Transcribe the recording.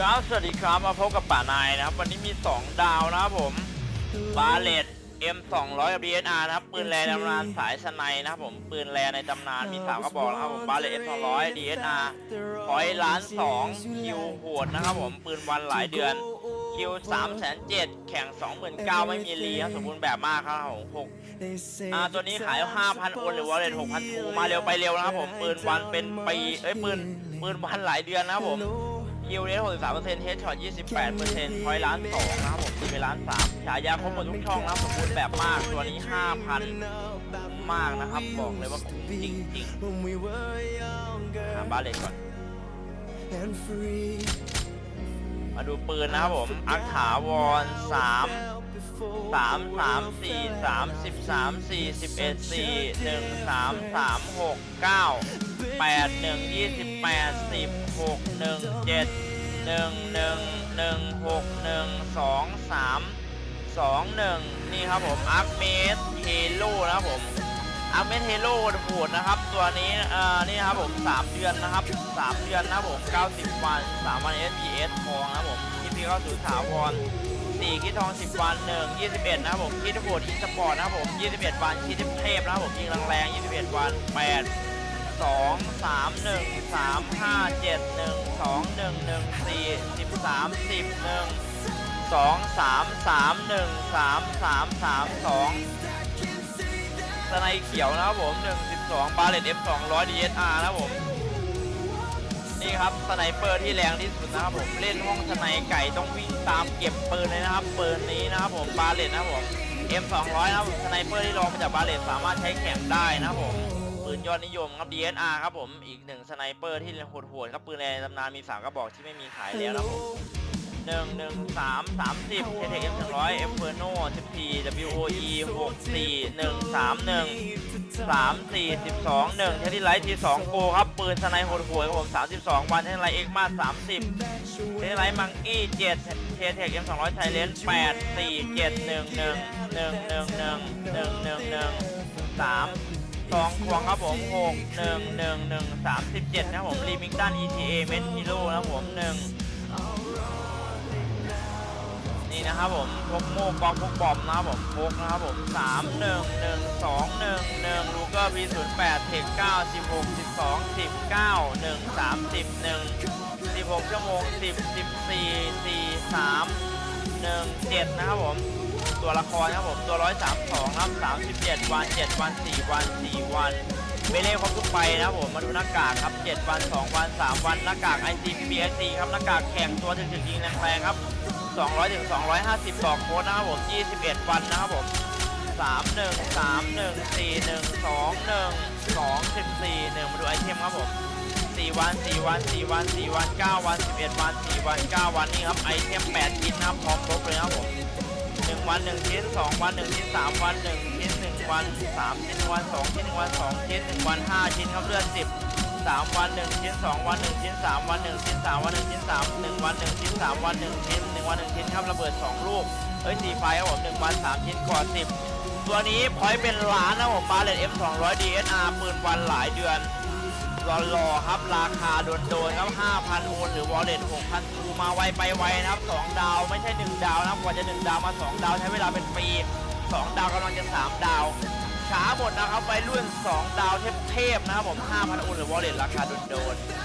ครับสวัสดีครับมาพบกับป่านายนะครับ วันนี้มี 2 ดาวนะครับผมบาเลต M 2 0 0 กับ DSR นะครับ ปืนแรในตำนานสายสไนนะครับผมปืนแรในตำนานมีสามกระบอกนะครับผมบาเลต M 2 0 0 DSR พอยล้านสองคิวโหดนะครับผมปืนวันหลายเดือนคิว3 7 0 0 0แข่ง29,000ไม่มีรีครับสมบูรณ์แบบมากครับผมหกอ่าตัวนี้ขาย5,000โอนหรือว่าเลท6,000ทูมาเร็วไปเร็วนะครับผมปืนวันเป็นปีเอ้ยปืนปืนวันหลายเดือนนะครับผม คิวเรท63%เซ็นต์เฮดช็อต28%พอยล้านสองนะครับผมตีไปล้านสามฉายาครบหมดทุกช่องนะครับสมบูรณ์แบบมากตัวนี้5,000มากนะครับ บอกเลยว่าคุ้มจริงๆหาบ้านเล็ก่อน มาดูปืนนะครับผม อัคถาวร3 สามสามสี่สามสิบสามสี่สิบเอ็ดสี่หนึ่งสามสามหกเก้าแปดหนึ่งยี่สิบแปดสิบหกหนึ่งเจ็ดหนึ่งหนึ่งหนึ่งหกหนึ่งสองสามสองหนึ่งนี่ครับผมอาร์เมสเฮโลนะครับผมอาร์เมสเฮโลโหดนะครับ ตัวนี้เอ่อนี่ครับผมสามเดือนนะครับสามเดือนนะครับผมเก้าสิบวันสามวัน SBS ทองนะครับผมที่พี่เข้าสู่ถาวร สี่คิดทอง 10 วัน 1 21 นะครับผมคิดโหดอีสปอร์ตนะครับผม 21 วันคิดเทพนะครับผมยิงแรงๆ21 วัน 8 2 3 1 3 5 7 1 2 1 1 4 13 10 1 2 3 3 1 3 3 3 2สไนเขียวนะครับผม 1 12 บาเลต F 200 DSR นะครับผม นี่ครับสไนเปอร์ที่แรงที่สุดนะครับผมเล่นห้องสไนไก่ต้องวิ่งตามเก็บปืนเลยนะครับปืนนี้นะครับผมบาเลตนะครับผม M 2 0 0 นะครับสไนเปอร์ที่รองมาจากบาเลตสามารถใช้แข่งได้นะครับผมปืนยอดนิยมครับ DSR ครับผมอีกหนึ่งสไนเปอร์ที่โหดๆครับปืนแรงตำนานมีสามกระบอกที่ไม่มีขายแล้วนะครับผม หนึ่งหนึ่งสามสามสิบเทเทเอ็มหนึ่งร้อยเอฟเฟอร์โนสิบสี่ WOE หกสี่หนึ่งสามหนึ่งสามสี่สิบสองหนึ่งเทนไลท์ทีสองโกครับปืนสไนโหดหวยครับผมสามสิบสองวันเทนไลท์เอ็กมาสามสิบเทนไลท์มังกี้เจ็ดเทเทคเอ็มสองร้อยไทเลนแปดสี่เจ็ดหนึ่งหนึ่งหนึ่งหนึ่งหนึ่งหนึ่งหนึ่งหนึ่งสามสองควงครับผมหกหนึ่งหนึ่งหนึ่งสามสิบเจ็ดนะผมรีมิงตัน ETA เมนฮิโร่นะผมหนึ่ง นี่นะครับผมพกโม่กองพกบอมนะครับผมพกนะครับผมสามหนึ่งหนึ่งสองหนึ่งหนึ่งลูเกอร์พีศูนย์แปดเทคเก้าสิบหกสิบสองสิบเก้าหนึ่งสามสิบหนึ่งสิบหกชั่วโมงสิบสิบสี่สี่สามหนึ่งเจ็ดนะครับผมตัวละครนะครับผมตัวร้อยสามสองครับสามสิบเจ็ดวันเจ็ดวันสี่วันสี่วันเบเล่ครบทุกใบนะครับผมมาดูหน้ากากครับเจ็ดวันสองวันสามวันหน้ากาก ICPSC ครับหน้ากากแข่งตัวถึงถึงยิงแรงๆครับ 200ถึง250ต่อโค้ดนะครับผม 21 วันนะครับผม 31 31 41 21 2 14 1มาดูไอเทมครับผม 4 วัน 4 วัน 4 วัน 4 วัน 9 วัน 11 วัน 4 วัน 9 วันนี่ครับไอเทม 8 ชิ้นนะครับพร้อมครบเลยครับผม1วัน1ชิ้น2วัน1ชิ้น3วัน1ชิ้น1วัน3ชิ้น1วัน2ชิ้น1วัน2ชิ้น1วัน5ชิ้นครับเลือด10 สามวันหนึ่งชิ้นสองวันหนึ่งชิ้นสามวันหนึ่งชิ้นสามวันหนึ่งชิ้นสามหนึ่งวันหนึ่งชิ้นสามวันหนึ่งชิ้นหนึ่งวันหนึ่งชิ้นครับระเบิดสองลูกเอ้ยสี่ไฟครับผมหนึ่งวันสามชิ้นก่อนสิบตัวนี้พอยต์เป็นล้านนะผมบาเลต M 2 0 0 DSR ปืนวันหลายเดือนรอๆครับราคาโดนๆครับ5,000โอนหรือวอลเล็ต6,000ทูมาไวไปไวนะครับสองดาวไม่ใช่หนึ่งดาวนะครับกว่าจะหนึ่งดาวมาสองดาวใช้เวลาเป็นปีสองดาวกำลังจะสามดาว ช้าหมดนะครับไปรุ่น 2 ดาวเทพๆนะครับผม 5,000อุนหรือวอลเล็ตราคาโดนๆ